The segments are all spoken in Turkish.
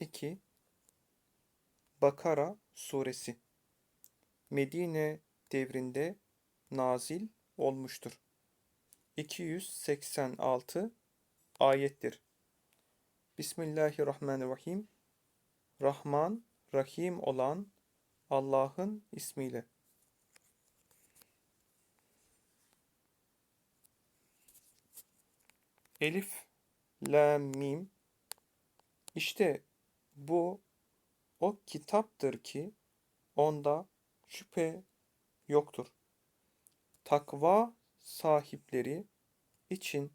2. Bakara suresi Medine devrinde nazil olmuştur. 286 ayettir. Bismillahirrahmanirrahim. Rahman, Rahim olan Allah'ın ismiyle. Elif, Lam, Mim. İşte bu o kitaptır ki onda şüphe yoktur. Takva sahipleri için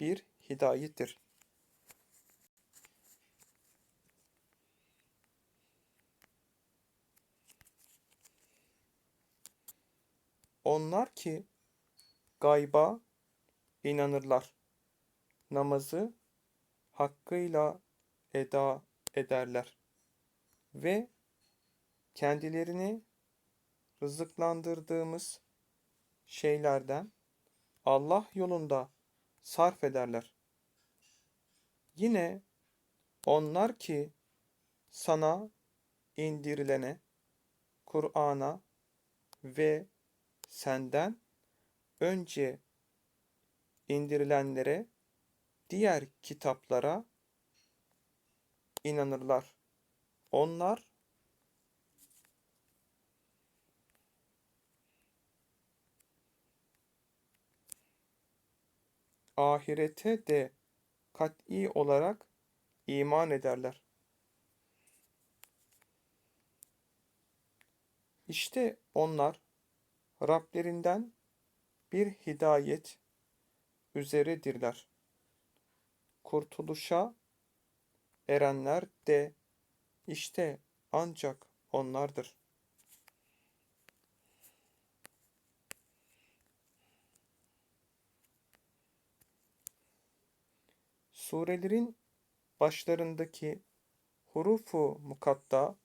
bir hidayettir. Onlar ki gayba inanırlar. Namazı hakkıyla eda ederler ve kendilerini rızıklandırdığımız şeylerden Allah yolunda sarf ederler. Yine onlar ki sana indirilene, Kur'an'a ve senden önce indirilenlere, diğer kitaplara inanırlar. Onlar ahirete de kat'i olarak iman ederler. İşte onlar Rablerinden bir hidayet üzeredirler. Kurtuluşa erenler de işte ancak onlardır. Surelerin başlarındaki hurufu mukatta,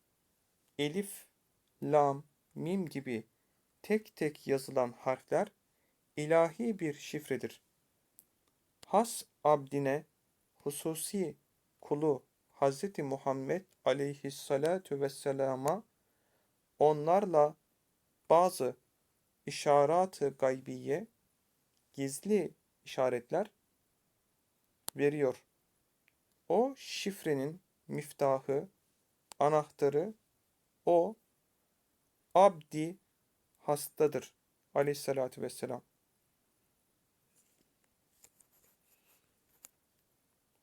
elif, lam, mim gibi tek tek yazılan harfler ilahi bir şifredir. Has abdine hususi kulu Hz. Muhammed aleyhissalatu vesselama onlarla bazı işarat-ı gaybiye, gizli işaretler veriyor. O şifrenin miftahı, anahtarı o abdi hastadır aleyhissalatü vesselam.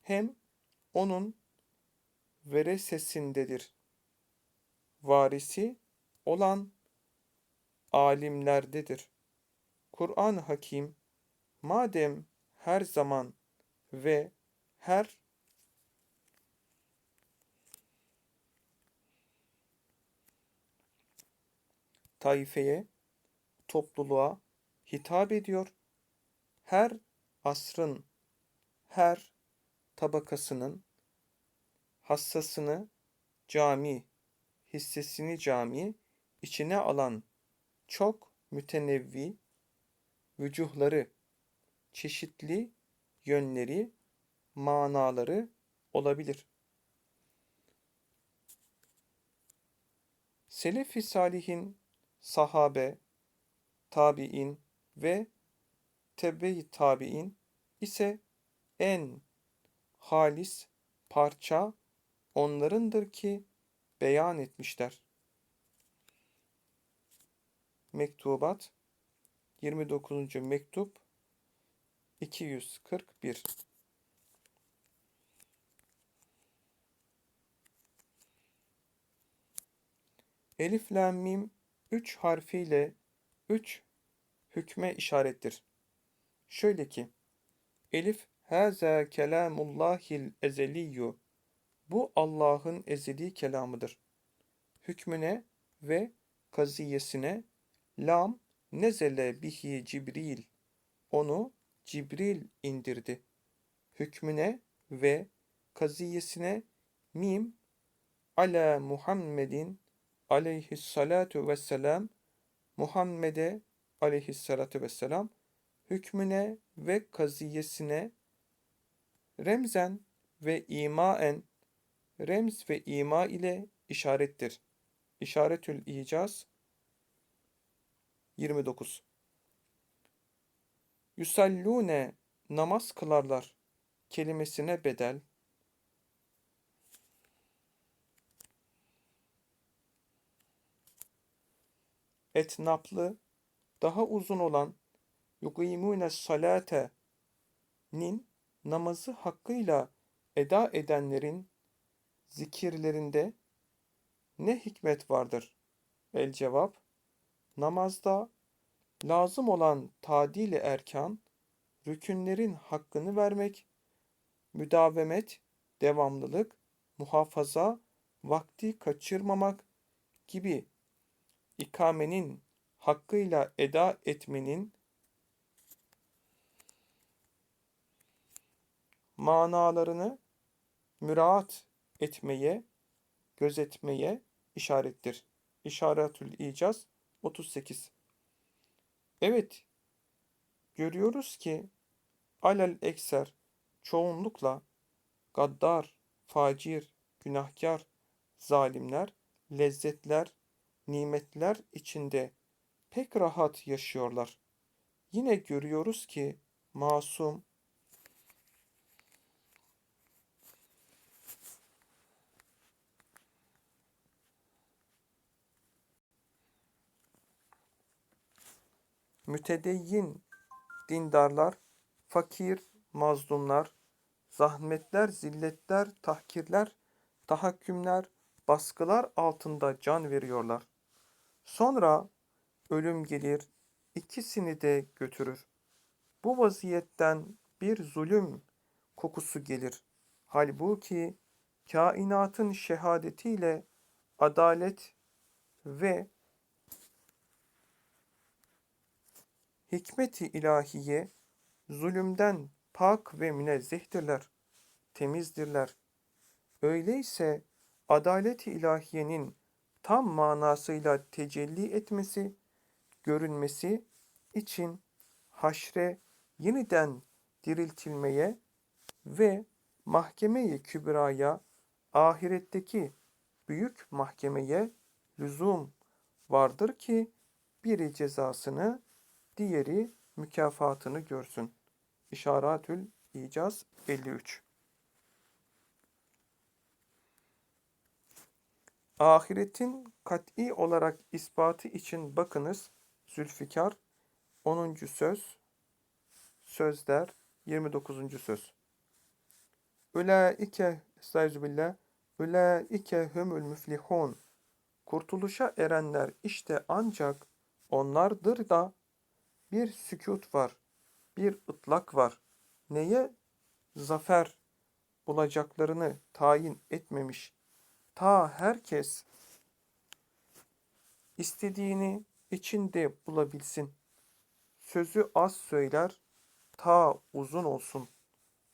Hem onun veresesindedir. Varisi olan alimlerdedir. Kur'an-ı Hakim madem her zaman ve her taifeye, topluluğa hitap ediyor. Her asrın, her tabakasının hassasını cami, hissesini cami içine alan çok mütenevvi vücuhları, çeşitli yönleri, manaları olabilir. Selefi salihin, sahabe, tabi'in ve tebbe-i tabi'in ise en halis parça onlarındır ki beyan etmişler. Mektubat 29. mektup 241 Elif Lam Mim üç harfiyle üç hükme işarettir. Şöyle ki Elif Haza kelamullahil ezeliyyu bu Allah'ın ezeli kelamıdır. Hükmüne ve kaziyesine lam nezele bihi Cibril. Onu Cibril indirdi. Hükmüne ve kaziyesine mim ala Muhammedin aleyhissalatu vesselam Muhammed'e aleyhissalatu vesselam hükmüne ve kaziyesine remzen ve imaen remz ve ima ile işarettir. İşaretül icaz 29 Yusallune namaz kılarlar kelimesine bedel etnaplı daha uzun olan yukimune salate nin namazı hakkıyla eda edenlerin zikirlerinde ne hikmet vardır? El cevap, namazda lazım olan tadili erkan, rükünlerin hakkını vermek, müdavemet, devamlılık, muhafaza, vakti kaçırmamak gibi ikamenin hakkıyla eda etmenin manalarını müraat etmeye, gözetmeye işarettir. İşaretül İcaz 38 Evet, görüyoruz ki alel ekser çoğunlukla gaddar, facir, günahkar, zalimler, lezzetler, nimetler içinde pek rahat yaşıyorlar. Yine görüyoruz ki masum, mütedeyyin dindarlar, fakir, mazlumlar, zahmetler, zilletler, tahkirler, tahakkümler, baskılar altında can veriyorlar. Sonra ölüm gelir, ikisini de götürür. Bu vaziyetten bir zulüm kokusu gelir. Halbuki kainatın şehadetiyle adalet ve hikmeti ilahiye zulümden pak ve münezzehtirler, temizdirler. Öyleyse adalet-i ilahiyenin tam manasıyla tecelli etmesi, görünmesi için haşre yeniden diriltilmeye ve mahkeme-i kübraya, ahiretteki büyük mahkemeye lüzum vardır ki biri cezasını, diğeri mükafatını görsün. İşaratül İcaz 53 Ahiretin kat'i olarak ispatı için bakınız Zülfikar 10. söz Sözler 29. söz Ulaike estağfirullah Ulaike humul müflihun Kurtuluşa erenler işte ancak onlardır da bir sükut var, bir ıtlak var. Neye zafer bulacaklarını tayin etmemiş. Ta herkes istediğini içinde bulabilsin. Sözü az söyler, ta uzun olsun.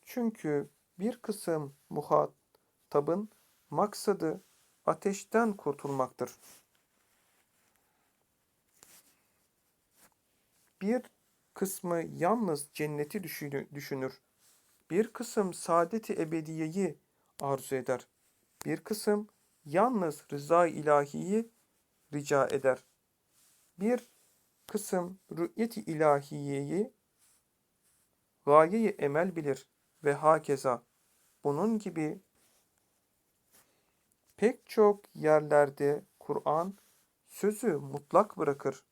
Çünkü bir kısım muhatabın maksadı ateşten kurtulmaktır. Bir kısmı yalnız cenneti düşünür. Bir kısım saadeti ebediyeyi arzu eder. Bir kısım yalnız rıza ilahiyi rica eder. Bir kısım rü'yeti ilahiyeyi gayeyi emel bilir ve hakeza. Bunun gibi pek çok yerlerde Kur'an sözü mutlak bırakır.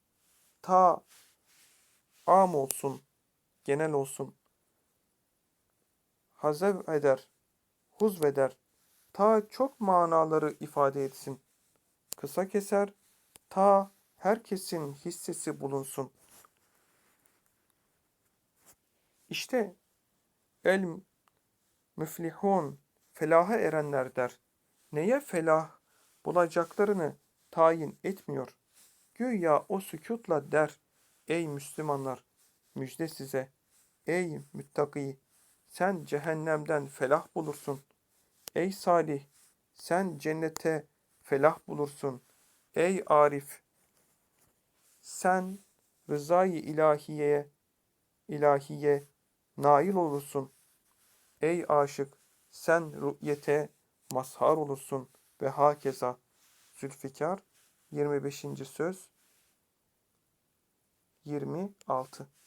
Ta am olsun, genel olsun. Hazev eder, huzveder. Ta çok manaları ifade etsin. Kısa keser, ta herkesin hissesi bulunsun. İşte el müflihun felaha erenler der. Neye felah bulacaklarını tayin etmiyor. Güya o sükutla der. Ey Müslümanlar müjde size. Ey müttaki sen cehennemden felah bulursun. Ey Salih sen cennete felah bulursun. Ey Arif sen rızayı ilahiyeye ilahiye nail olursun. Ey aşık sen rü'yete mazhar olursun ve hakeza. Zülfikar 25. söz 26